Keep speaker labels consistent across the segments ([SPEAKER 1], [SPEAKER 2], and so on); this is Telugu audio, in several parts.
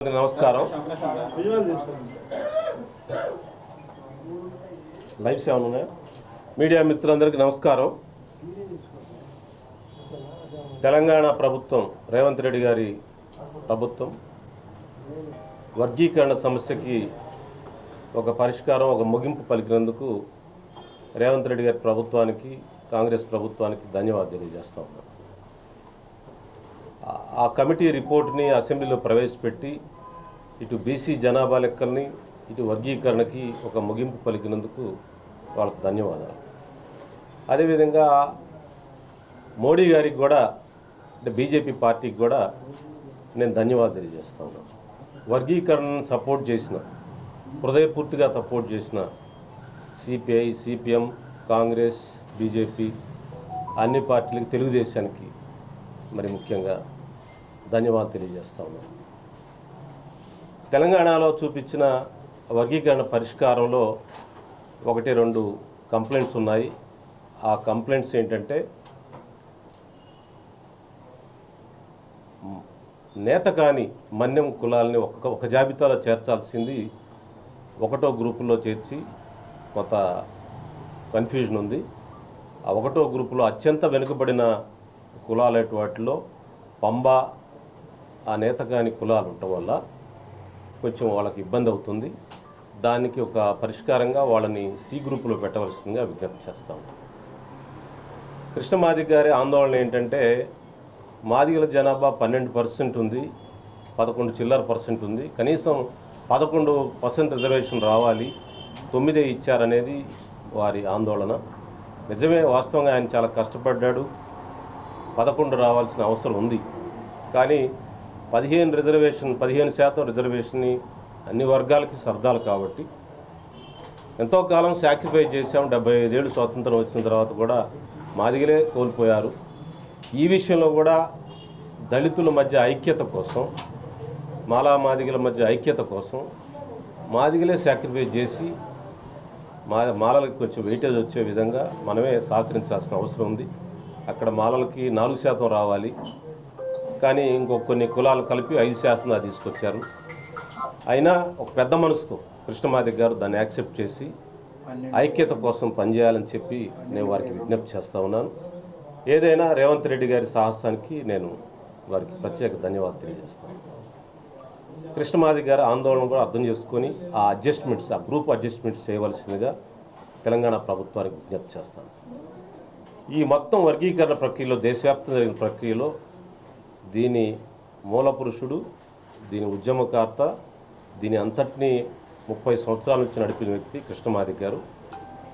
[SPEAKER 1] నమస్కారం. లైవ్ సేవలు ఉన్నాయా? మీడియా మిత్రులందరికీ నమస్కారం. తెలంగాణ ప్రభుత్వం రేవంత్ రెడ్డి గారి ప్రభుత్వం వర్గీకరణ సమస్యకి ఒక పరిష్కారం ఒక ముగింపు పలికినందుకు రేవంత్ రెడ్డి గారి ప్రభుత్వానికి కాంగ్రెస్ ప్రభుత్వానికి ధన్యవాదాలు తెలియజేస్తా ఉన్నాం ఆ- కమిటీ రిపోర్ట్ని అసెంబ్లీలో ప్రవేశపెట్టి ఇటు బీసీ జనాభా లెక్కల్ని ఇటు వర్గీకరణకి ఒక ముగింపు పలికినందుకు వాళ్ళకు ధన్యవాదాలు. అదేవిధంగా మోడీ గారికి కూడా అంటే బీజేపీ పార్టీకి కూడా నేను ధన్యవాదాలు తెలియజేస్తా ఉన్నాను. వర్గీకరణను సపోర్ట్ చేసిన హృదయపూర్తిగా సపోర్ట్ చేసిన సిపిఐ సిపిఎం కాంగ్రెస్ బీజేపీ అన్ని పార్టీలకు తెలుగుదేశానికి మరి ముఖ్యంగా ధన్యవాదాలు తెలియజేస్తా ఉన్నాను. తెలంగాణలో చూపించిన వర్గీకరణ పరిష్కారంలో ఒకటి రెండు కంప్లైంట్స్ ఉన్నాయి. ఆ కంప్లైంట్స్ ఏంటంటే నేత కాని మన్యం కులాలని ఒక ఒక జాబితాలో చేర్చాల్సింది ఒకటో గ్రూపులో చేర్చి కొంత కన్ఫ్యూజన్ ఉంది. ఆ ఒకటో గ్రూపులో అత్యంత వెనుకబడిన కులాలైన వాటిలో పంబ ఆ నేతగాని కులాలు ఉండటం వల్ల కొంచెం వాళ్ళకి ఇబ్బంది అవుతుంది. దానికి ఒక పరిష్కారంగా వాళ్ళని సి గ్రూపులో పెట్టవలసిందిగా విజ్ఞప్తి చేస్తాం కృష్ణమాది గారి ఆందోళన ఏంటంటే మాదిగల జనాభా పన్నెండు పర్సెంట్ ఉంది పదకొండు చిల్లర పర్సెంట్ ఉంది. కనీసం పదకొండు పర్సెంట్ రిజర్వేషన్ రావాలి తొమ్మిదే ఇచ్చారనేది వారి ఆందోళన. నిజమే వాస్తవంగా ఆయన చాలా కష్టపడ్డాడు. పదకొండు రావాల్సిన అవసరం ఉంది. కానీ పదిహేను రిజర్వేషన్ పదిహేను శాతం రిజర్వేషన్ని అన్ని వర్గాలకి సర్దాలు కాబట్టి ఎంతో కాలం సాక్రిఫై చేశాం. డెబ్బై ఐదేళ్ళు స్వాతంత్రం వచ్చిన తర్వాత కూడా మాదిగలే కోల్పోయారు. ఈ విషయంలో కూడా దళితుల మధ్య ఐక్యత కోసం మాలా మాదిగల మధ్య ఐక్యత కోసం మాదిగలే సాక్రిఫై చేసి మా మాలలకు కొంచెం వెయిటేజ్ వచ్చే విధంగా మనమే సహకరించాల్సిన అవసరం ఉంది. అక్కడ మాలలకి నాలుగు శాతం రావాలి. కానీ ఇంకో కొన్ని కులాలు కలిపి ఐదు శాతం తీసుకొచ్చారు. అయినా ఒక పెద్ద మనసుతో కృష్ణమాది గారు దాన్ని యాక్సెప్ట్ చేసి ఐక్యత కోసం పనిచేయాలని చెప్పి నేను వారికి విజ్ఞప్తి చేస్తూ ఉన్నాను. ఏదైనా రేవంత్ రెడ్డి గారి సాహసానికి నేను వారికి ప్రత్యేక ధన్యవాదాలు తెలియజేస్తాను. కృష్ణమాది గారి ఆందోళన కూడా అర్థం చేసుకొని ఆ అడ్జస్ట్మెంట్స్ ఆ గ్రూప్ అడ్జస్ట్మెంట్స్ చేయవలసిందిగా తెలంగాణ ప్రభుత్వానికి విజ్ఞప్తి చేస్తాను. ఈ మొత్తం వర్గీకరణ ప్రక్రియలో దేశవ్యాప్తం జరిగిన ప్రక్రియలో దీని మూల పురుషుడు దీని ఉద్యమకర్త దీని అంతటినీ ముప్పై సంవత్సరాల నుంచి నడిపిన వ్యక్తి కృష్ణమాది గారు.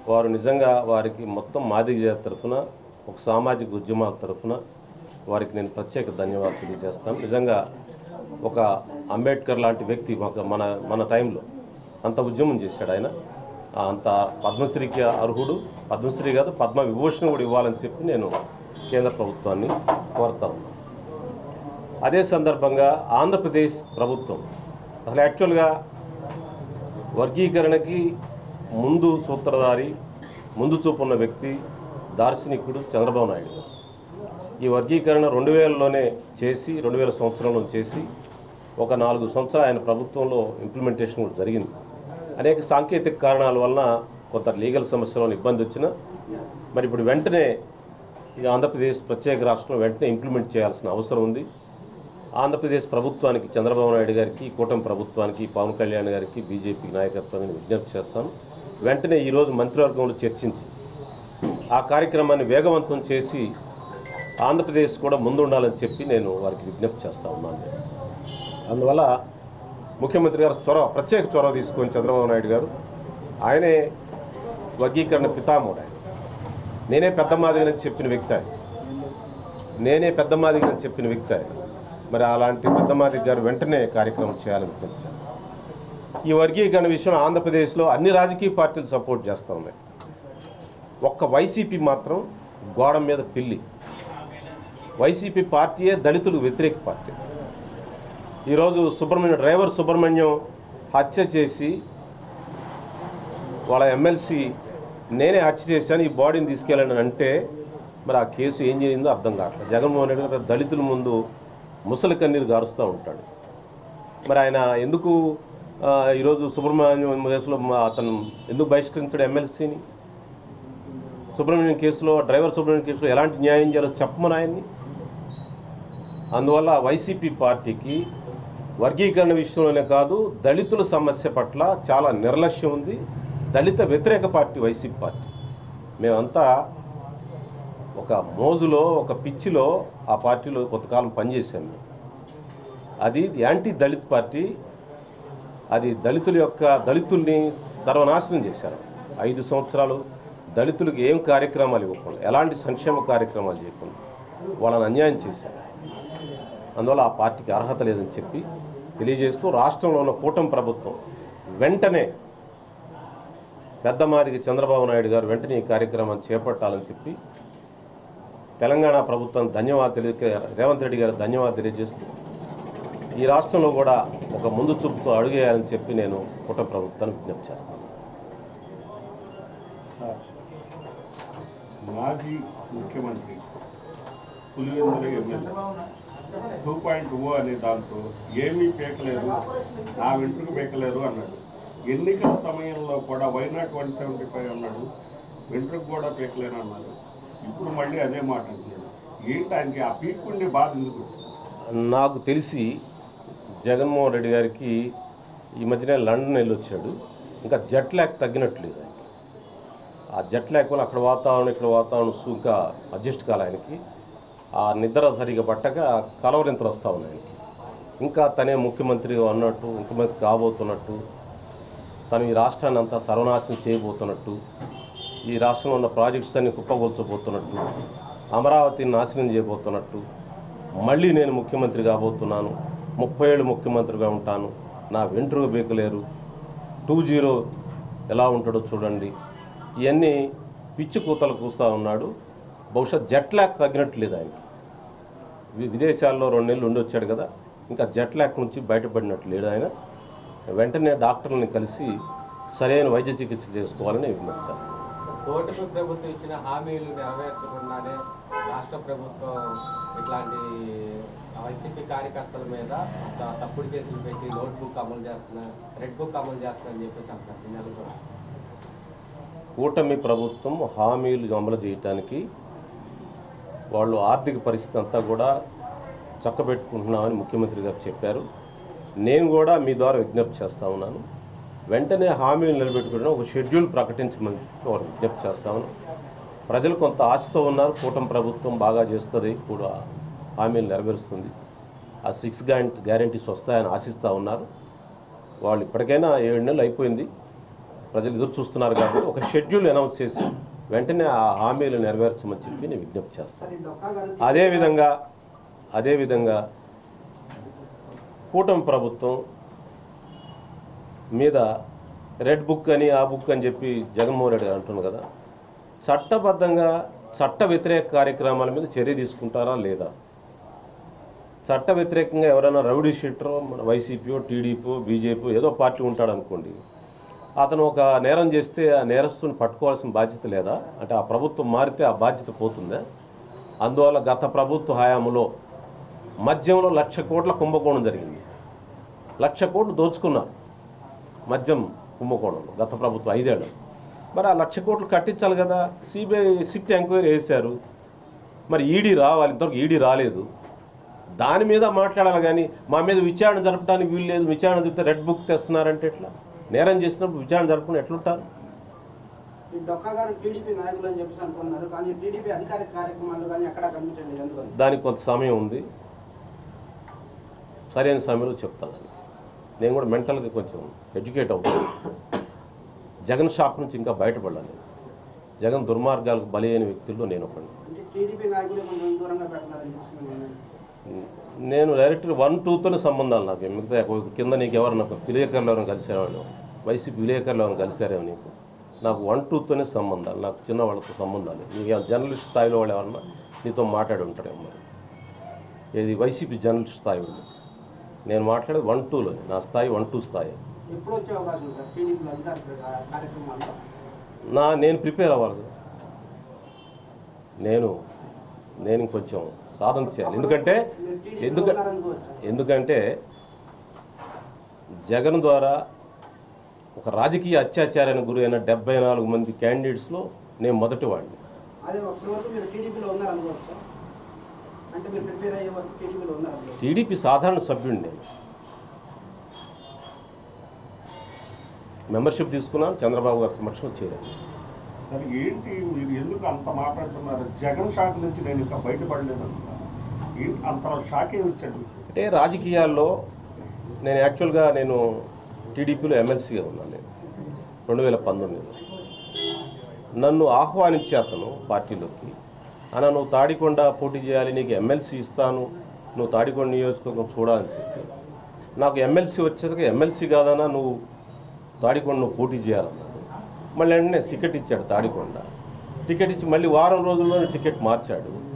[SPEAKER 1] వారు నిజంగా వారికి మొత్తం మాదిగ జాతి తరఫున ఒక సామాజిక ఉద్యమాల తరఫున వారికి నేను ప్రత్యేక ధన్యవాదాలు తెలియజేస్తాను. నిజంగా ఒక అంబేద్కర్ లాంటి వ్యక్తి ఒక మన మన టైంలో అంత ఉద్యమం చేశాడు ఆయన. అంత పద్మశ్రీకి అర్హుడు. పద్మశ్రీ కాదు పద్మ విభూషణ కూడా ఇవ్వాలని చెప్పి నేను కేంద్ర ప్రభుత్వాన్ని కోరుతా అదే సందర్భంగా ఆంధ్రప్రదేశ్ ప్రభుత్వం అసలు యాక్చువల్గా వర్గీకరణకి ముందు సూత్రధారి ముందు చూపున్న వ్యక్తి దార్శనికుడు చంద్రబాబు నాయుడు గారు. ఈ వర్గీకరణ రెండు వేలలోనే చేసి రెండు వేల సంవత్సరంలో చేసి ఒక నాలుగు సంవత్సరాలు ఆయన ప్రభుత్వంలో ఇంప్లిమెంటేషన్ కూడా జరిగింది. అనేక సాంకేతిక కారణాల వలన కొంత లీగల్ సమస్యలో ఇబ్బంది వచ్చినా మరి ఇప్పుడు వెంటనే ఇది ఆంధ్రప్రదేశ్ ప్రత్యేక రాష్ట్రం వెంటనే ఇంప్లిమెంట్ చేయాల్సిన అవసరం ఉంది. ఆంధ్రప్రదేశ్ ప్రభుత్వానికి చంద్రబాబు నాయుడు గారికి కూటమి ప్రభుత్వానికి పవన్ కళ్యాణ్ గారికి బీజేపీ నాయకత్వాన్ని విజ్ఞప్తి చేస్తాను. వెంటనే ఈరోజు మంత్రివర్గంలో చర్చించి ఆ కార్యక్రమాన్ని వేగవంతం చేసి ఆంధ్రప్రదేశ్ కూడా ముందుండాలని చెప్పి నేను వారికి విజ్ఞప్తి చేస్తా ఉన్నాను. అందువల్ల ముఖ్యమంత్రి గారు చొరవ ప్రత్యేక చొరవ తీసుకొని చంద్రబాబు నాయుడు గారు ఆయనే వర్గీకరణ పితామహుడు ఆయన. నేనే పెద్ద మాదిగని చెప్పిన వ్యక్తి ఆయన. నేనే పెద్ద మాదిగని చెప్పిన వ్యక్తి ఆయన. మరి అలాంటి పెద్ద మాదిగ గారు వెంటనే కార్యక్రమం చేయాలని విజ్ఞప్తి ఈ వర్గీకరణ విషయంలో ఆంధ్రప్రదేశ్లో అన్ని రాజకీయ పార్టీలు సపోర్ట్ చేస్తూ ఉన్నాయి. ఒక్క వైసీపీ మాత్రం గోడ మీద పిల్లి. వైసీపీ పార్టీయే దళితులకు వ్యతిరేక పార్టీ. ఈరోజు సుబ్రహ్మణ్యం డ్రైవర్ సుబ్రహ్మణ్యం హత్య చేసి వాళ్ళ ఎమ్మెల్సీ నేనే హత్య చేశాను ఈ బాడీని తీసుకెళ్ళాను అంటే మరి ఆ కేసు ఏం జరిగిందో అర్థం కావట్లేదు. జగన్మోహన్ రెడ్డి గారు దళితుల ముందు ముసలి కన్నీరు గారుస్తూ ఉంటాడు. మరి ఆయన ఎందుకు ఈరోజు సుబ్రహ్మణ్యం కేసులో మా- అతను ఎందుకు బహిష్కరించాడు ఎమ్మెల్సీని? సుబ్రహ్మణ్యం కేసులో డ్రైవర్ సుబ్రహ్మణ్యం కేసులో ఎలాంటి న్యాయం చేయాలో చెప్పమని ఆయన్ని. అందువల్ల వైసీపీ పార్టీకి వర్గీకరణ విషయంలోనే కాదు దళితుల సమస్య పట్ల చాలా నిర్లక్ష్యం ఉంది. దళిత వ్యతిరేక పార్టీ వైసీపీ పార్టీ. మేమంతా ఒక మోజులో ఒక పిచ్చిలో ఆ పార్టీలో కొంతకాలం పనిచేశాం అది యాంటీ దళిత్ పార్టీ. అది దళితుల యొక్క దళితుల్ని సర్వనాశనం చేశారు. ఐదు సంవత్సరాలు దళితులకు ఏం కార్యక్రమాలు ఇవ్వకుండా ఎలాంటి సంక్షేమ కార్యక్రమాలు చేయకుండా వాళ్ళని అన్యాయం చేశారు. అందువల్ల ఆ పార్టీకి అర్హత లేదని చెప్పి తెలియజేస్తూ రాష్ట్రంలో ఉన్న కూటమి ప్రభుత్వం వెంటనే పెద్ద మాదిరి చంద్రబాబు నాయుడు గారు వెంటనే ఈ కార్యక్రమాన్ని చేపట్టాలని చెప్పి తెలంగాణ ప్రభుత్వం ధన్యవాదాలు తెలియ రేవంత్ రెడ్డి గారు ధన్యవాదాలు తెలియజేస్తూ ఈ రాష్ట్రంలో కూడా ఒక ముందు చూపుతో అడుగేయాలని చెప్పి నేను కూటమి ప్రభుత్వాన్ని విజ్ఞప్తి చేస్తాను.
[SPEAKER 2] మాజీ ముఖ్యమంత్రి Pulivendula MLA two point O అనే దాంతో ఏమీ పీకలేరు నా వెంట్రుకు పీకలేరు అన్నాడు. ఎన్నికల సమయంలో కూడా why not one seventy five అన్నాడు వెంట్రుకు కూడా పీకలేరు అన్నాడు. ఇప్పుడు మళ్ళీ అదే మాట అంటున్నాడు. ఏంటి ఆయనకి ఆ పీక్కుండే బాధ ఎందుకు
[SPEAKER 1] నాకు తెలిసి జగన్మోహన్ రెడ్డి గారికి ఈ మధ్యనే లండన్ వెళ్ళి వచ్చాడు ఇంకా జట్ ల్యాక్ తగ్గినట్లేదు ఆయనకి. ఆ జట్ ల్యాక్ వల్ల అక్కడ వాతావరణం ఇక్కడ వాతావరణం ఇంకా అడ్జస్ట్ కాలే ఆయనకి. ఆ నిద్ర సరిగా పట్టక కలవరింతలు వస్తూ ఉన్నాయి ఇంకా తనే ముఖ్యమంత్రిగా ఉన్నట్టు ముఖ్యమంత్రి కాబోతున్నట్టు తను ఈ రాష్ట్రాన్ని అంతా సర్వనాశనం చేయబోతున్నట్టు ఈ రాష్ట్రంలో ఉన్న ప్రాజెక్ట్స్ అన్ని కుప్పగొల్చబోతున్నట్టు అమరావతిని నాశనం చేయబోతున్నట్టు మళ్ళీ నేను ముఖ్యమంత్రి కాబోతున్నాను ముప్పై ఏళ్ళు ముఖ్యమంత్రిగా ఉంటాను నా వెంట్రుకు బీకలేరు టూ జీరో ఎలా ఉంటాడో చూడండి ఇవన్నీ పిచ్చి కూతలు కూస్తూ ఉన్నాడు బహుశా జట్ ల్యాక్ తగ్గినట్లేదు ఆయనకి. వి- విదేశాల్లో రెండు నెలలు ఉండి వచ్చాడు కదా ఇంకా జట్ ల్యాక్ నుంచి బయటపడినట్లు లేడు ఆయన. వెంటనే డాక్టర్ని కలిసి సరైన వైద్య చికిత్స చేసుకోవాలని విజ్ఞప్తి చేస్తాను
[SPEAKER 3] కూటమి ప్రభుత్వం ఇచ్చిన హామీలు నెరవేర్చకుండానే రాష్ట్ర ప్రభుత్వం ఇట్లాంటి వైసీపీ కార్యకర్తల మీద తప్పుడు కేసులు పెట్టి నోట్ బుక్ అమలు చేస్తున్నా రెడ్ బుక్ అమలు చేస్తున్నా అని చెప్పేసి కూడా.
[SPEAKER 1] కూటమి ప్రభుత్వం హామీలు అమలు చేయటానికి వాళ్ళు ఆర్థిక పరిస్థితి అంతా కూడా చక్కబెట్టుకుంటున్నామని ముఖ్యమంత్రి గారు చెప్పారు. నేను కూడా మీ ద్వారా విజ్ఞప్తి చేస్తా ఉన్నాను. వెంటనే హామీలు నిలబెట్టుకుని ఒక షెడ్యూల్ ప్రకటించమని వారు విజ్ఞప్తి చేస్తాను ప్రజలు కొంత ఆశతో ఉన్నారు. కూటమి ప్రభుత్వం బాగా చేస్తుంది. కూడా హామీలు నెరవేరుస్తుంది. ఆ సిక్స్ గ్యారెంటీ గ్యారంటీస్ వస్తాయని ఆశిస్తూ ఉన్నారు. వాళ్ళు ఇప్పటికైనా ఏడు నెలలు అయిపోయింది. ప్రజలు ఎదురు చూస్తున్నారు కాబట్టి ఒక షెడ్యూల్ అనౌన్స్ చేసి వెంటనే ఆ హామీలు నెరవేర్చమని చెప్పి నేను విజ్ఞప్తి చేస్తాను. అదేవిధంగా అదేవిధంగా కూటమి ప్రభుత్వం మీద రెడ్ బుక్ అని ఆ బుక్ అని చెప్పి జగన్మోహన్ రెడ్డి గారు అంటున్నారు కదా చట్టబద్ధంగా చట్ట వ్యతిరేక కార్యక్రమాల మీద చర్య తీసుకుంటారా లేదా? చట్ట వ్యతిరేకంగా ఎవరైనా రౌడీ షీటరో మన వైసీపీయో టీడీపీ బీజేపీ ఏదో పార్టీ ఉంటాడు అనుకోండి అతను ఒక నేరం చేస్తే ఆ నేరస్తుని పట్టుకోవాల్సిన బాధ్యత లేదా? అంటే ఆ ప్రభుత్వం మారితే ఆ బాధ్యత పోతుందా? అందువల్ల గత ప్రభుత్వ హయాంలో మద్యంలో లక్ష కోట్ల కుంభకోణం జరిగింది. లక్ష కోట్లు దోచుకున్నారు మద్యం కుంభకోణంలో గత ప్రభుత్వం ఐదేళ్ళు. మరి ఆ లక్ష కోట్లు కట్టించాలి కదా? సిబిఐ సిట్ ఎంక్వైరీ వేశారు మరి ఈడీ రావాలి ఇంతవరకు ఈడీ రాలేదు. దాని మీద మాట్లాడాలి కానీ మా మీద విచారణ జరపడానికి వీలు లేదు విచారణ జరిపితే రెడ్ బుక్ తెస్తున్నారంటే ఎట్లా? నేరం చేసినప్పుడు విచారణ జరపకుండా ఎట్లుంటారు? దానికి కొంత సమయం ఉంది. సరైన సమయంలో చెప్తాను. నేను కూడా మెంటల్గా కొంచెం ఎడ్యుకేట్ అవుతాను. జగన్ షాప్ నుంచి ఇంకా బయటపడాలి జగన్ దుర్మార్గాలకు బలి అయిన వ్యక్తుల్లో నేను ఒకడిని.
[SPEAKER 4] నేను
[SPEAKER 1] డైరెక్ట్ వన్ టూతోనే సంబంధాలు నాకు. మిగతా కింద నీకు ఎవరు విలేకరులు ఎవరైనా కలిసారేమో వైసీపీ విలేకరులు ఎవరైనా కలిసారేమో నీకు? నాకు వన్ టూతోనే సంబంధాలు. నాకు చిన్న వాళ్ళతో సంబంధాలు నీకు జర్నలిస్ట్ స్థాయిలో వాళ్ళు ఎవరన్నా నీతో మాట్లాడి ఉంటారేమో మరి? ఇది వైసీపీ జర్నలిస్ట్ స్థాయి వాళ్ళు? నేను మాట్లాడేది వన్ టూలో నా స్థాయి వన్ టూ స్థాయి. నా నేను ప్రిపేర్ అవ్వాలి. నేను నేను కొంచెం సాధన చేయాలి. ఎందుకంటే ఎందుక ఎందుకంటే జగన్ ద్వారా ఒక రాజకీయ అత్యాచారానికి గురైన డెబ్బై నాలుగు మంది క్యాండిడేట్స్లో నేను మొదటి వాడిని. టీడీపీ సాధారణ సభ్యుడిని. నేను మెంబర్షిప్ తీసుకున్నాను చంద్రబాబు గారి సమక్షంలో చేరాను.
[SPEAKER 2] సరే ఏంటి మీరు ఎందుకు అంత మాట్లాడుతున్నారు? జగన్ షాక్ నుంచి నేను ఇంకా బయటపడలేదు. ఏంటి అంత షాక్ ఏమి ఇచ్చాడు
[SPEAKER 1] అంటే రాజకీయాల్లో నేను యాక్చువల్గా నేను టీడీపీలో ఎమ్మెల్సీగా ఉన్నాను. నేను రెండు వేల పంతొమ్మిదిలో. నన్ను ఆహ్వానించే అతను పార్టీలోకి. అన్న నువ్వు తాడికొండ పోటీ చేయాలి నీకు ఎమ్మెల్సీ ఇస్తాను. నువ్వు తాడికొండ నియోజకవర్గం చూడాలని చెప్పి. నాకు ఎమ్మెల్సీ వచ్చేసరికి ఎమ్మెల్సీ కాదన్నా నువ్వు తాడికొండ నువ్వు పోటీ చేయాలన్నా. మళ్ళీ వెంటనే టికెట్ ఇచ్చాడు తాడికొండ. టికెట్ ఇచ్చి మళ్ళీ వారం రోజుల్లోనే టికెట్ మార్చాడు.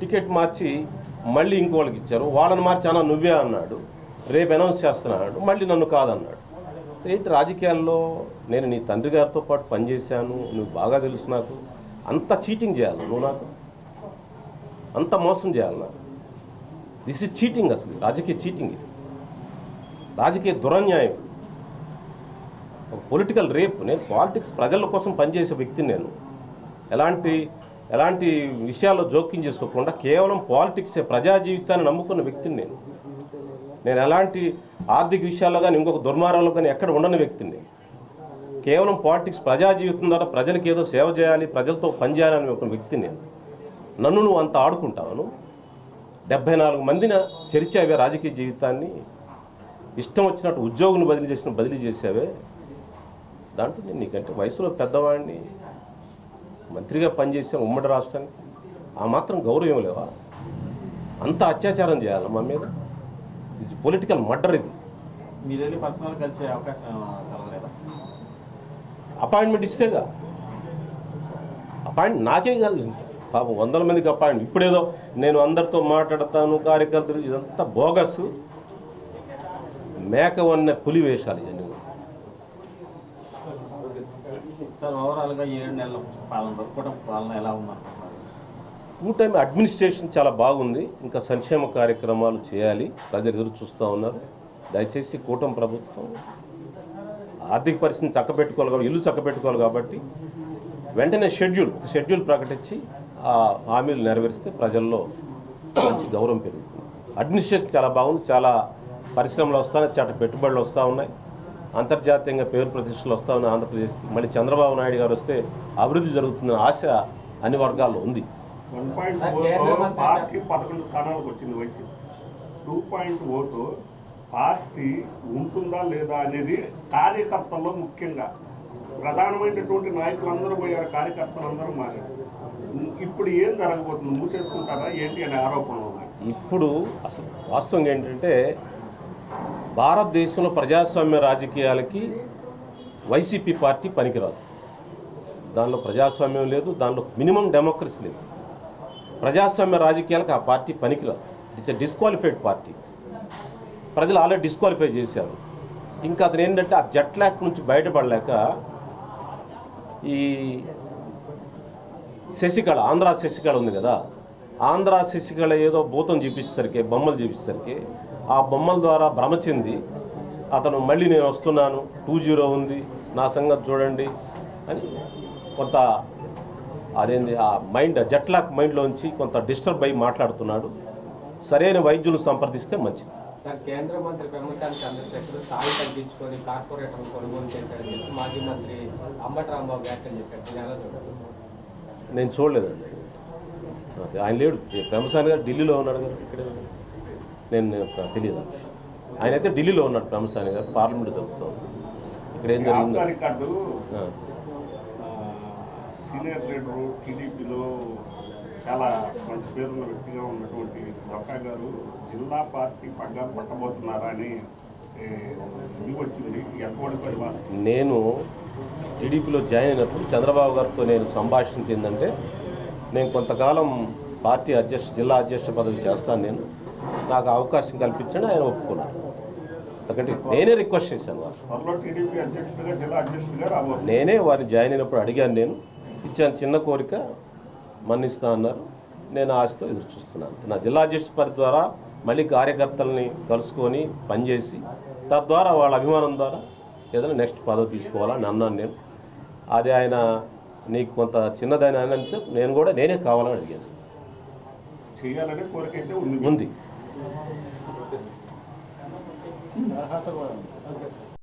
[SPEAKER 1] టికెట్ మార్చి మళ్ళీ ఇంకోళ్ళకి ఇచ్చారు. వాళ్ళని మార్చి అన్న నువ్వే అన్నాడు. రేపు అనౌన్స్ చేస్తున్నాడు మళ్ళీ నన్ను కాదన్నాడు. ఏంటి రాజకీయాల్లో నేను నీ తండ్రి గారితో పాటు పనిచేశాను. నువ్వు బాగా తెలుసు నాకు. అంత చీటింగ్ చేయాలి నువ్వు నాకు. అంత మోసం చేయాలి నాకు. దిస్ ఇస్ చీటింగ్ అసలు. రాజకీయ చీటింగ్ రాజకీయ దురన్యాయం. ఒక పొలిటికల్ రేప్ నేను పాలిటిక్స్ ప్రజల కోసం పనిచేసే వ్యక్తిని నేను. ఎలాంటి ఎలాంటి విషయాల్లో జోక్యం చేసుకోకుండా కేవలం పాలిటిక్సే ప్రజా జీవితాన్ని నమ్ముకున్న వ్యక్తిని నేను. నేను ఎలాంటి ఆర్థిక విషయాల్లో కానీ ఇంకొక దుర్మార్గాల్లో కానీ ఎక్కడ ఉండని వ్యక్తిని. కేవలం పాలిటిక్స్ ప్రజా జీవితం ద్వారా ప్రజలకు ఏదో సేవ చేయాలి ప్రజలతో పనిచేయాలని ఒక వ్యక్తి నేను. నన్ను నువ్వు అంత ఆడుకుంటావు డెబ్బై నాలుగు మందిన చరిచావే రాజకీయ జీవితాన్ని. ఇష్టం వచ్చినట్టు ఉద్యోగులు బదిలీ చేసిన బదిలీ చేసావే దాంట్లో నేను నీకంటే వయసులో పెద్దవాడిని మంత్రిగా పనిచేసాను ఉమ్మడి రాష్ట్రానికి ఆ మాత్రం గౌరవం లేవా? అంత అత్యాచారం చేయాలి మా మీద. ఇది పొలిటికల్ మర్డర్ ఇది. అపాయింట్మెంట్ ఇస్తేగా. అపాయింట్ నాకే కాదు. పాపం వందల మందికి అపాయింట్మెంట్ ఇప్పుడేదో నేను అందరితో మాట్లాడతాను కార్యకర్తలు ఇదంతా బోగస్. మేక వన్న పులి వేషాలు ఇవన్నీ
[SPEAKER 5] సార్ ఓవరాల్గా ఏడు నెలల పాలన కూటమి పాలన ఎలా ఉందనుకుంటున్నారు
[SPEAKER 1] కూటమి అడ్మినిస్ట్రేషన్ చాలా బాగుంది. ఇంకా సంక్షేమ కార్యక్రమాలు చేయాలి. ప్రజలు ఎదురు చూస్తూ ఉన్నారు. దయచేసి కూటమి ప్రభుత్వం ఆర్థిక పరిస్థితిని చక్కబెట్టుకోవాలి కాబట్టి ఇల్లు చక్కబెట్టుకోవాలి కాబట్టి వెంటనే షెడ్యూల్ షెడ్యూల్ ప్రకటించి ఆ హామీలు నెరవేరిస్తే ప్రజల్లో మంచి గౌరవం పెరుగుతుంది. అడ్మినిస్ట్రేషన్ చాలా బాగుంది. చాలా పరిశ్రమలు వస్తాయి. చాలా పెట్టుబడులు వస్తూ ఉన్నాయి. అంతర్జాతీయంగా పేరు ప్రతిష్టలు వస్తూ ఉన్నాయి ఆంధ్రప్రదేశ్కి మళ్ళీ చంద్రబాబు నాయుడు గారు వస్తే అభివృద్ధి జరుగుతుందన్న ఆశ అన్ని వర్గాల్లో ఉంది.
[SPEAKER 2] వన్ పాయింట్ పార్టీ పదకొండు స్థానాలకు వచ్చింది వైసీపీ. టూ పాయింట్ ఓటు పార్టీ ఉంటుందా లేదా అనేది కార్యకర్తల్లో ముఖ్యంగా ప్రధానమైనటువంటి నాయకులందరూ పోయారు కార్యకర్తలందరూ మారారు. ఇప్పుడు ఏం జరగబోతుంది? మూసేసుకుంటారా? ఏంటి అనే ఆరోపణలు ఉన్నాయి.
[SPEAKER 1] ఇప్పుడు అసలు వాస్తవం ఏంటంటే భారతదేశంలో ప్రజాస్వామ్య రాజకీయాలకి వైసీపీ పార్టీ పనికిరాదు. దానిలో ప్రజాస్వామ్యం లేదు దానిలో మినిమం డెమోక్రసీ లేదు. ప్రజాస్వామ్య రాజకీయాలకు ఆ పార్టీ పనికిరాదు. ఇట్స్ ఎ డిస్క్వాలిఫైడ్ పార్టీ ప్రజలు ఆల్రెడీ డిస్క్వాలిఫై చేశారు. ఇంకా అతను ఏంటంటే ఆ జట్ ల్యాక్ నుంచి బయటపడలేక ఈ శశికళ ఆంధ్ర శశికళ ఉంది కదా ఆంధ్ర శశికళ ఏదో భూతం చూపించేసరికి బొమ్మలు చూపించేసరికి ఆ బొమ్మల ద్వారా భ్రమ చెంది అతను మళ్ళీ నేను వస్తున్నాను టూ జీరో ఉంది నా సంగతి చూడండి అని కొంత అదేంది ఆ మైండ్ జట్లాక్ మైండ్లోంచి కొంత డిస్టర్బ్ అయ్యి మాట్లాడుతున్నాడు. సరైన వైద్యులు సంప్రదిస్తే మంచిది.
[SPEAKER 3] సార్ కేంద్ర మంత్రి పెమ్మసాని చంద్రశేఖర్ స్థాయి తగ్గించుకొని కార్పొరేటర్ కొనుగోలు చేశాడని చెప్పి మాజీ మంత్రి అంబటి రాంబాబు వ్యాఖ్యలు చేశాడు దీన్ని ఎలా చూడాలి?
[SPEAKER 1] నేను చూడలేదండి. ఆయన లేడు. పెమసాని గారు ఢిల్లీలో ఉన్నాడు కదా ఇక్కడ నేను తెలియదు ఆయన అయితే ఢిల్లీలో ఉన్నాడు పెమసాని గారు పార్లమెంట్ జరుగుతుంది. ఇక్కడ ఏం జరిగిందో.
[SPEAKER 2] సీనియర్ లీడరు టీడీపీలో చాలా మంచి పేరున్న వ్యక్తిగా ఉన్నటువంటి గారు జిల్లా పార్టీ పగ్గా పట్టబోతున్నారా అని
[SPEAKER 1] నేను టీడీపీలో జాయిన్ అయినప్పుడు చంద్రబాబు గారితో నేను సంభాషించిందంటే నేను కొంతకాలం పార్టీ అధ్యక్ష జిల్లా అధ్యక్ష పదవి చేస్తాను నేను. నాకు అవకాశం కల్పించండి ఆయన ఒప్పుకున్నాను ఎందుకంటే నేనే రిక్వెస్ట్ చేశాను వారు. నేనే వారిని జాయిన్ అయినప్పుడు అడిగాను నేను. ఇచ్చాను చిన్న కోరిక మన్నిస్తా అన్నారు. నేను ఆశతో ఎదురు చూస్తున్నాను. నా జిల్లా అధ్యక్ష పరి ద్వారా మళ్ళీ కార్యకర్తల్ని కలుసుకొని పనిచేసి తద్వారా వాళ్ళ అభిమానం ద్వారా ఏదైనా నెక్స్ట్ పదవి తీసుకోవాలని అన్నాను నేను. అది ఆయన నీకు కొంత చిన్నదని అని నేను కూడా నేనే కావాలని అడిగాను.
[SPEAKER 2] ఉంది.
[SPEAKER 1] ఉంది
[SPEAKER 3] ఓకే సార్